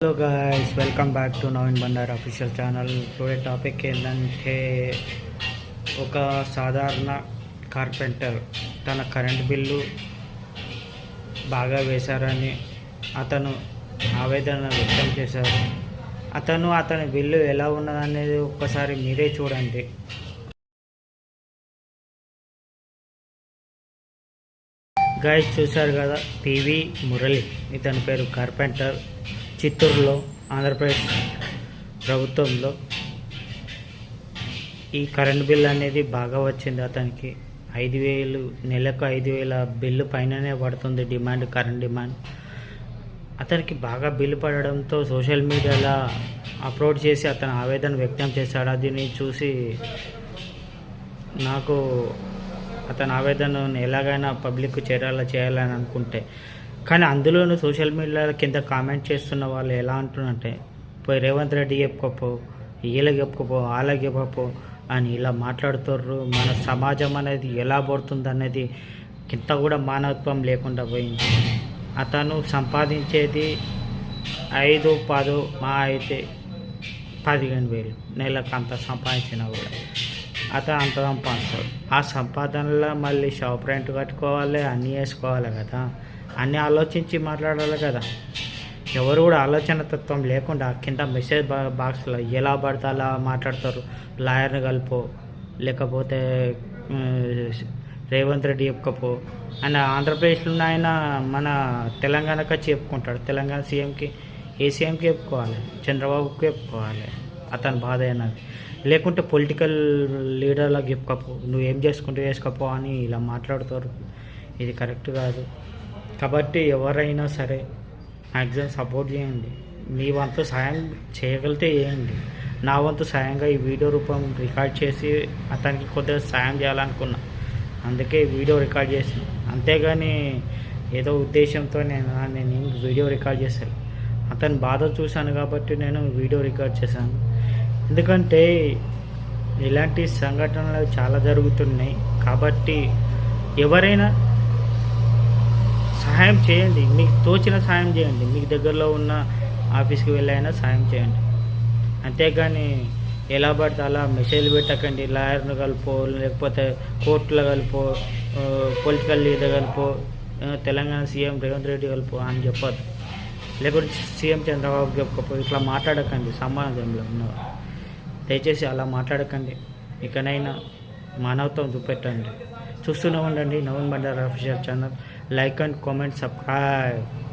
Hello guys welcome back to Naveen Bandar official channel today topic ఏంటంటే ఒక సాధారణ carpenter తన కరెంట్ బిల్లు బాగా వేశారని అతను ఆవేదన వ్యక్తం చేశారు. అతను అతని బిల్లు ఎలా ఉన్నదనేది ఒక్కసారి మీరే చూడండి. గాయస్ చూశారు కదా పివి మురళి ఇతని పేరు కార్పెంటర్ చిత్తూరులో ఆంధ్రప్రదేశ్ ప్రభుత్వంలో ఈ కరెంట్ బిల్ అనేది బాగా వచ్చింది అతనికి. ఐదు వేలు నెలకు ఐదు వేల బిల్లు పైననే పడుతుంది డిమాండ్ కరెంట్ డిమాండ్. అతనికి బాగా బిల్లు పడడంతో సోషల్ మీడియాలో అప్లోడ్ చేసి అతను ఆవేదన వ్యక్తం చేశాడు. దీన్ని చూసి నాకు అతని ఆవేదనను ఎలాగైనా పబ్లిక్ చేరాలా చేయాలని అనుకుంటే. కానీ అందులోనూ సోషల్ మీడియాలో కింద కామెంట్ చేస్తున్న వాళ్ళు ఎలా అంటున్నంటే పోయి రేవంత్ రెడ్డి చెప్పుకోపో వీళ్ళకి చెప్పుకోపో వాళ్ళకి చెప్పకపో అని ఇలా మాట్లాడుతుర్రు. మన సమాజం అనేది ఎలా పడుతుంది అనేది ఇంత కూడా మానవత్వం లేకుండా పోయింది. అతను సంపాదించేది ఐదు పదో మా అయితే పదిహేను వేలు. నెలకు అంత సంపాదించినా కూడా. అతను అంత సంపాదిస్తాడు ఆ సంపాదనలో మళ్ళీ షాప్ రెంట్ కట్టుకోవాలి అన్నీ వేసుకోవాలి కదా. అన్నీ ఆలోచించి మాట్లాడాలి కదా. ఎవరు కూడా ఆలోచన తత్వం లేకుండా కింద మెసేజ్ బా బాక్స్లో ఎలా పడితే అలా మాట్లాడతారు. లాయర్ని కలిపో లేకపోతే రేవంత్ రెడ్డి చెప్పుకపో అండ్ ఆంధ్రప్రదేశ్లో ఉన్న ఆయన మన తెలంగాణకి వచ్చి చెప్పుకుంటాడు. తెలంగాణ సీఎంకి ఏ సీఎంకి చెప్పుకోవాలి? చంద్రబాబుకి చెప్పుకోవాలి. అతని బాధ అయినది లేకుంటే పొలిటికల్ లీడర్లకు చెప్పుకోపో నువ్వు ఏం చేసుకుంటూ చేసుకోపో అని ఇలా మాట్లాడుతారు. ఇది కరెక్ట్ కాదు. కాబట్టి ఎవరైనా సరే మ్యాక్సిమం సపోర్ట్ చేయండి. మీ వంతు సాయం చేయగలిగితే చేయండి. నా వంతు సాయంగా ఈ వీడియో రూపం రికార్డ్ చేసి అతనికి కొద్దిగా సాయం చేయాలనుకున్నా. అందుకే వీడియో రికార్డ్ చేసిన. అంతేగాని ఏదో ఉద్దేశంతో నేను నేను వీడియో రికార్డ్ చేశాను అతని బాధ చూశాను కాబట్టి నేను వీడియో రికార్డ్ చేశాను. ఎందుకంటే ఇలాంటి సంఘటనలు చాలా జరుగుతున్నాయి. కాబట్టి ఎవరైనా సహాయం చేయండి. మీకు తోచిన సహాయం చేయండి. మీకు దగ్గరలో ఉన్న ఆఫీస్కి వెళ్ళైనా సహాయం చేయండి. అంతేగాని ఎలా పడితే అలా మెసేజ్లు పెట్టకండి. లాయర్ను కలిపో లేకపోతే కోర్టులో కలిపో పొలిటికల్ లీడర్ కలిపో తెలంగాణ సీఎం రేవంత్ రెడ్డి కలిపో అని చెప్పద్దు. లేకపోతే సీఎం చంద్రబాబు చెప్పకపో ఇట్లా మాట్లాడకండి. సమాజంలో ఉన్నవారు దయచేసి అలా మాట్లాడకండి. ఇకనైనా మానవత్వం చూపెట్టండి. చూస్తూనే ఉండండి. Naveen Bandar official channel. Like and comment subscribe.